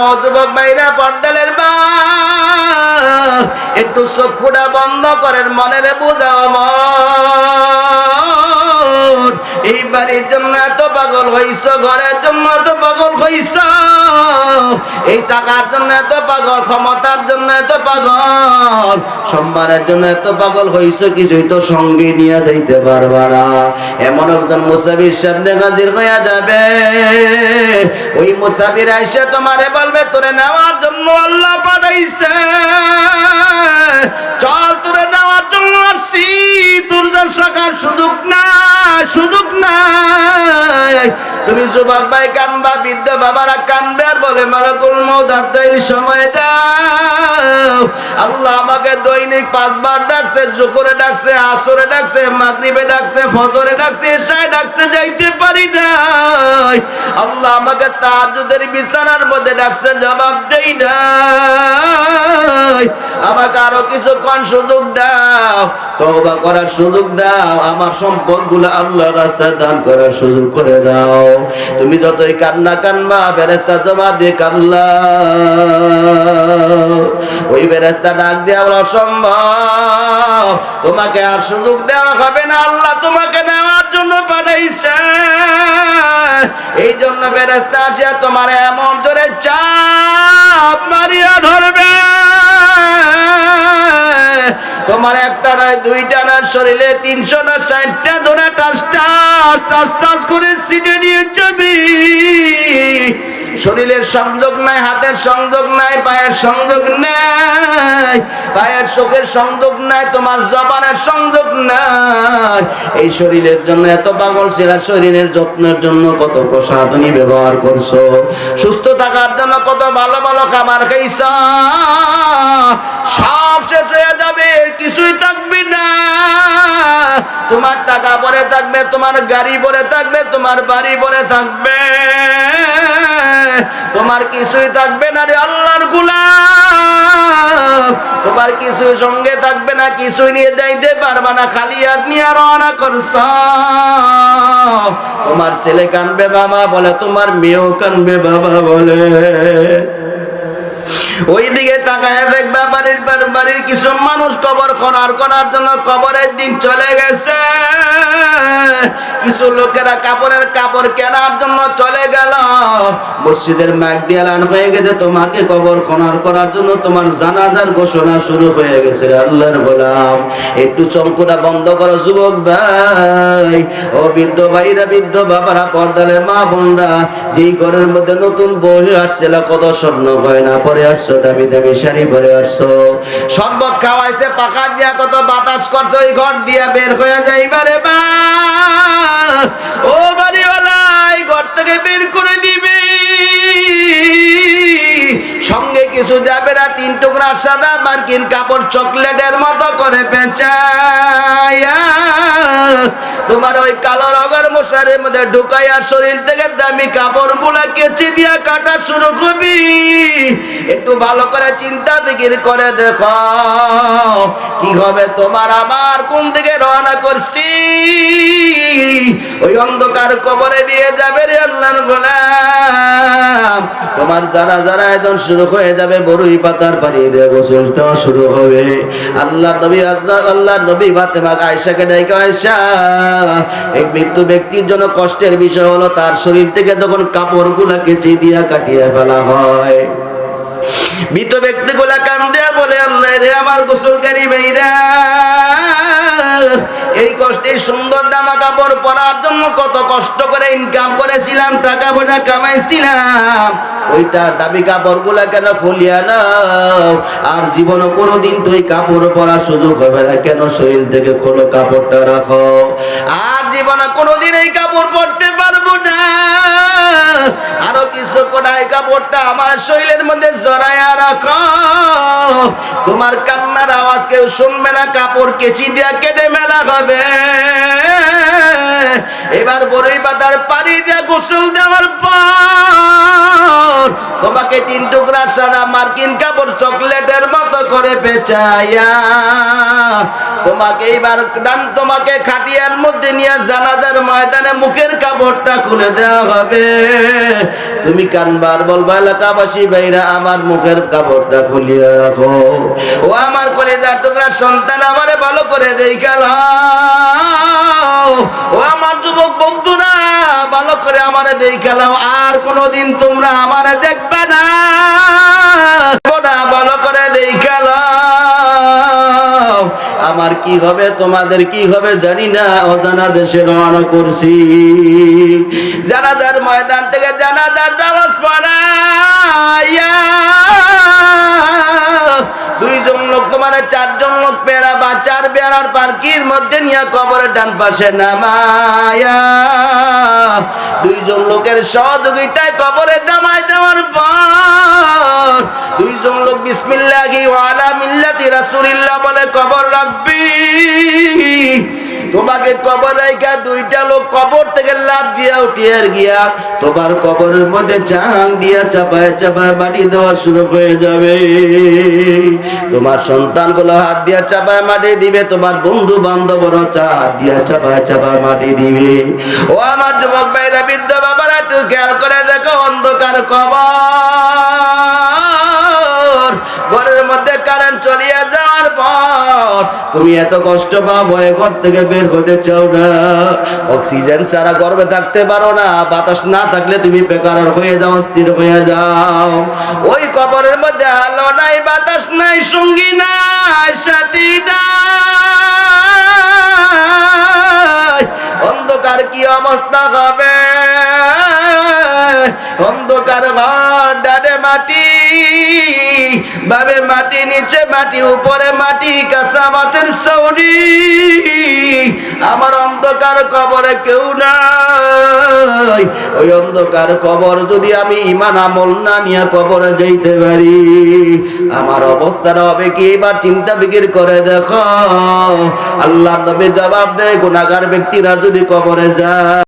ও যুবক ভাইরা পর্দালের বা একটু চক্ষুটা বন্ধ করেন মনের বুঝাও মন এই বাড়ির জন্য এত পাগল হইছ, ঘরের জন্য এত পাগল হইছ। এই টাকার জন্য এত পাগল, ক্ষমতার জন্য এত পাগল, সম্মানের জন্য এত পাগল হইছ, কিছুই তো সঙ্গে নিয়ে যাইতে পারবা না। এমন একজন মুসাফির সামনে হাজির হইয়া যাবে। ওই মুসাফির আইসে তোমারে বলবে, তোরে নেওয়ার জন্য আল্লাহ পাঠাইছে। চল তোরে নেওয়ার জন্য আসছি। তোর শাখার সুযোগ না তুমি যুবক ভাই কানবা, বৃদ্ধ বাবারা কানবে আর বলে, মালাকুল মৌদার সময় দাও। আল্লাহ আমাকে দৈনিক পাঁচবার ডাকছে জোকরে ডাকছে, আসরে ডাকছে, মাগরিবে ডাকছে, ফজরে ডাকছে, এশায় ডাকছে, যাইতে পারি নাই। আল্লাহ আমাকে তাহাজ্জুদের বিছানার মধ্যে ডাকছে, জবাব দেই নাই। আমাকে আরও কিছুক্ষণ সুযোগ দাও। তওবা করার সুযোগ দাও, আমার সম্পদগুলো আল্লাহ রাস্তায় দান করার সুযোগ করে দাও। তুমি যতই কান্না কান্না ফেরেস্তা জমা দিয়ে কান্না ওই ফেরেস্তা ডাক দিয়ে আমরা অসম্ভব, তোমাকে আর সুযোগ দেওয়া হবে না, আল্লাহ তোমাকে নেওয়ার জন্য পাঠাইছে। এই জন্য ফেরেস্তা আসিয়া তোমার এমন জোরে চাপ মারিয়া ধরবে। তোমার একটা নয়, দুইটা না শরীরে তিনশো না ষাটটা ধরে টাস করে সিটে নিয়ে যাবি। শরীরের সংযোগ নাই, হাতের সংযোগ নাই, পায়ের সংযোগ নাই, পায়ের চোখের সংযোগ নাই, তোমার জবানের সংযোগ নাই। এই শরীরের জন্য, এত পাগল ছিল, শরীরের যত্নের জন্য কত প্রসাধনী ব্যবহার করছ? সুস্থ থাকার জন্য কত ভালো ভালো খাবার খাইছ? তোমার টাকা পরে থাকবে, তোমার গাড়ি পরে থাকবে, তোমার বাড়ি পরে থাকবে। তোমার কিছুই থাকবে না রে আল্লাহর গুলাম। তোমার কিছুই সঙ্গে থাকবে না, কিছুই নিয়ে যাইতে পারবা না, খালি হাত নিয়ে রওনা করছ। তোমার ছেলে কানবে বাবা বলে, তোমার মেয়েও কানবে বাবা বলে। ওই দিকে তাকায় দেখবা বাড়ির বাড়ির কিছু মানুষ কবর খনার করার জন্য কবরের দিন চলে গেছে। কিছু লোকেরা কাপড়ের কাপড় কেনার জন্য চলে গেল। মসজিদের মাইক দিয়ে হয়ে গেছে, তোমাকে কবর খনার করার জন্য তোমার জানাজার ঘোষণা শুরু হয়ে গেছে আল্লাহর গোলাম। একটু চমকুটা বন্ধ করো যুবক ভাই। ও বৃদ্ধ ভাইরা, বৃদ্ধ বাবারা, পর্দালের মা বোনরা, যেই ঘরের মধ্যে নতুন বই আসছিল, কত স্বর্ণ হয় না পরে আসছো দামি দামি শাড়ি পরে আসছো শরবত খাওয়াইছে পাখা দিয়া কত বাতাস করছে, ওই ঘর দিয়া বের হয়ে যাইবারে বা ও বাড়িওয়ালা, এই ঘর থেকে বের করে দিবে। সঙ্গে কিছু যাবে না, তিন টুকরা সাদা মার্কিন কাপড় চকলেটের মতো করে পেঁচায়া তোমার ওই কালো রঙের মশারের মধ্যে ঢুকাইয়া শরীর থেকে দামি কাপড়গুলা কেচি দিয়া কাটা শুরু করবি। একটু ভালো করে চিন্তা বিকির করে দেখো কি হবে তোমার আমার কোন দিকে রওনা করছি। ওই অন্ধকার কবরে নিয়ে যাবে রে আল্লাহর গোলাম। তোমার যারা যারা একজন শুরু হয়ে যাবে বড়ই পাতার পানি দিয়ে গোসল দেওয়া শুরু হবে। আল্লাহ নবী হযরত, আল্লাহ নবী ফাতেমা আয়েশাকে ডেকে আয়েশা এক মৃত্যু ব্যক্তির জন্য কষ্টের বিষয় হলো, তার শরীর থেকে যখন কাপড়গুলা কেচে দিয়া কাটিয়ে ফেলা হয়। মৃত ব্যক্তিগুলা কান্দে আর বলে, আল্লাহ রে, আমার গোসলকারী ভাইরা কষ্টে সুন্দর জামা কাপড় পরার জন্য কত কষ্ট করে ইনকাম করেছিলাম টাকা পয়সা কামাইছিলাম। ওইটা দামি কাপড়গুলা কেন খুলিয়া নাও? আর জীবনে কোনোদিন তুই কাপড় পরার সুযোগ হবে না। কেন শরীর থেকে খোলো কাপড়টা রাখো? আর জীবনে কোনোদিন এই কাপড় পরতে পারব না। কাপড়টা আমার শরীরের মধ্যে জড়াইয়া রাখো। তোমার কান্নার আওয়াজ কেউ শুনবে না, কাপড় কেচি দিয়া কেটে মেলা হবে। এবার বড়ই পাতার পানি দিয়া গোসল দেওয়ার পর তোমাকে তিন টুকরা সাদা মার্কিন কাপড় মতো করে পেঁচাইয়া তোমাকে এইবার ডান তোমাকে খাটিয়ার মধ্যে নিয়ে জানাজার ময়দানে মুখের কাপড়টা খুলে দেওয়া হবে। তুমি কানবার বলবা, এলাকাবাসী ভাইরা, আমার মুখের কাপড়টা খুলিয়ে রাখো। ও আমার কলেজার টুকরা, সন্তান আমারে ভালো করে দেখাল ও আমার যুবক বন্ধুরা, ভালো করে আমারে দেখালাম আর কোনোদিন তোমরা আমারে দেখবে না। আমার কি হবে, তোমাদের কি হবে জানি না, অজানা দেশে রওনা করছি। জানাজার ময়দান থেকে জানাজার নামাজ পড়াইয়া দুইজন লোক তোমার, চারজন লোক পেয়ারা বা চার পেয়ারার পার্কির মধ্যে নিয়ে কবরের ডান পাশে নামায়া দুইজন লোকের সহযোগিতায় কবরে নামাই দেওয়ার পর দুইজন লোক বিসমিল্লাহি বলে, কবর রাখবি। তোমাকে কবর রাইখা দুইটা লোক কবর থেকে লাভ দিয়া উঠিয়ার গিয়া তোমার কবরের মধ্যে চাং দিয়া চাপায় চাপায় মাটি দেওয়া শুরু হয়ে যাবে। তোমার সন্তানগুলো হাত দিয়া চাপায় মাটি দিবে, তোমার বন্ধু বান্ধবরা হাত দিয়া চাপায় চাপায় মাটি দিবে। ও আমার যুবক ভাইরা, বৃদ্ধ বাবারা, একটু খেয়াল করে দেখো, অন্ধকার কবর। মধ্যে কারেন্ট চলিয়ে যাওয়ার পর তুমি এত কষ্ট পাও, ভয়ে ঘর থেকে বের হতে চাও না। অক্সিজেন ছাড়া গর্বে থাকতে পারো না, বাতাস না থাকলে তুমি বেকার হয়ে যাও স্থির হয়ে যাও। ওই কবরের মধ্যে আলো নাই, বাতাস নাই, সঙ্গী নাই, সাথী নাই। অন্ধকার কি অবস্থা হবে? অন্ধকার ঘর, ডানে মাটি, বাবে মাটি, নিচে মাটি, উপরে মাটি কাঁচা মাছের সৌরি আমার অন্ধকার কবরে কেউ নাই। ওই অন্ধকার কবর যদি আমি ইমান আমল না নিয়ে কবরে যাইতে পারি, আমার অবস্থাটা হবে কি? এবার চিন্তা বিকির করে দেখো। আল্লাহ নবী জবাব দেয় গুনাগার ব্যক্তিরা যদি কবরে যায়।